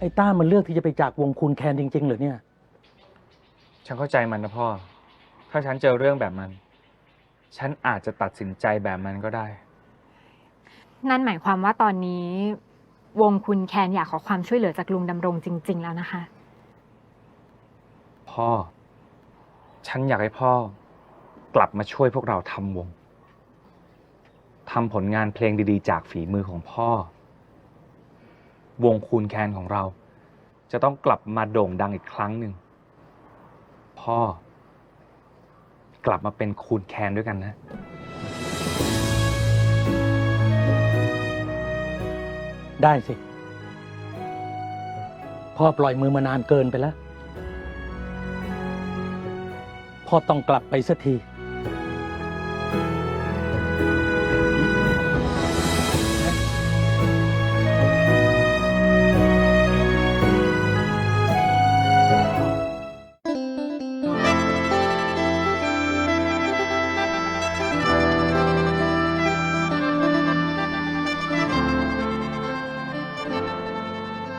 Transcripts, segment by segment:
ไอ้ต้ามันเลือกที่จะไปจากวงคุณแคนจริง ๆ เหรอเนี่ย ฉันเข้าใจมันนะพ่อ ถ้าฉันเจอเรื่องแบบมัน ฉันอาจจะตัดสินใจแบบมันก็ได้ นั่นหมายความว่าตอนนี้ วงคุณแคนอยากขอความช่วยเหลือจากลุงดำรงจริง ๆ แล้วนะคะ พ่อ ฉันอยากให้พ่อ กลับมาช่วยพวกเราทำวงทำผลงานเพลงดีๆ จากฝีมือของพ่อ วงคูนแคนของเรา จะต้องกลับมาโด่งดังอีกครั้งหนึ่ง พ่อ กลับมาเป็นคูนแคนด้วยกันนะ ได้สิ พ่อปล่อยมือมานานเกินไปแล้ว พ่อต้องกลับไปสักที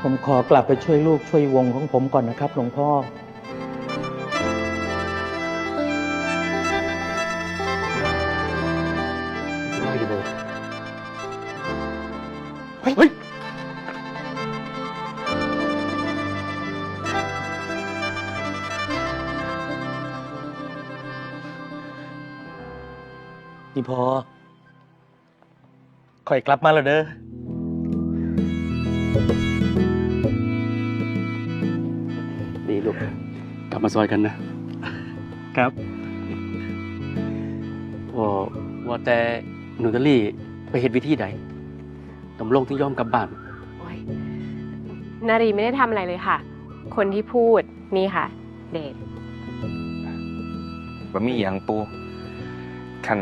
ผมขอกลับไปช่วยลูกช่วยวงของผมก่อนนะครับ หลวงพ่อเฮ้ย นี่พอค่อยกลับมาแล้วเด้อ ดีลูก กลับมาซอยกันนะ ครับว่าว่าแต่หนูตะลี่ไปเห็นวิธีใดตำลงที่ยอมกลับบ้าน โอ๊ยนารีไม่ได้ทำอะไรเลยค่ะ คนที่พูดนี่ค่ะ เดชบะมีอย่างปูคัน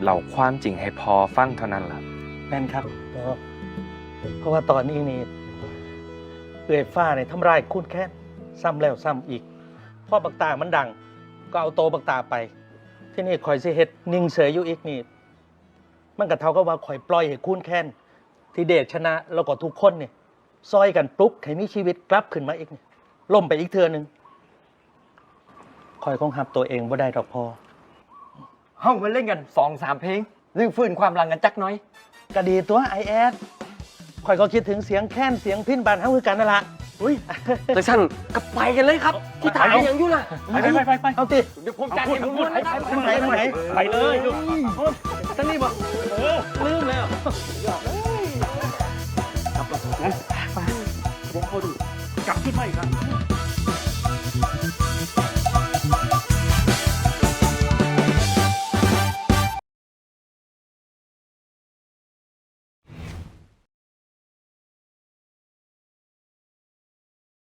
เหล่าความจริงให้พอฟังเท่านั้นล่ะ แม่นครับ เพราะเพราะว่าตอนนี้นี่เอื่อยฟ้าเนี่ยทำลายคุณแค่ซ้ำแล้วซ้ำอีกพ่อบักตามันดัง ก็เอาโตบักตาไป ที่นี่คอยสิเฮ็ดนิ่งเสยอยู่อีกนี่ มันก็เท่ากับว่าคอยปล่อยให้คุณแค้นที่เดชชนะแล้วก็ทุกคนเนี่ยซอยกันปลุ๊บให้มีชีวิตกลับขึ้นมาอีกนี่ล่มไปอีกเทือหนึงคอยคงหับตัวเองบ่ได้ดอกพอเฮ้ามาเล่นกันสองสามเพลงรื้อฟื้นความรังกันจักหน้อย ก็ดีตัวไอแอด คอยก็คิดถึงเสียงแค้นเสียงพินบานเฮาคือกันนั่นละอุ้ยแต่สั้นก็ไปกันเลยครับ ที่ถ่ายยังอยู่ล่ะไปไปไปไปเอาติเดี๋ยวผมจัดให้ผมหมดไปไปไปไปไปเลยลูกท่านนี่บอกเออลืมแล้วกลับขึ้นมาอีกครับ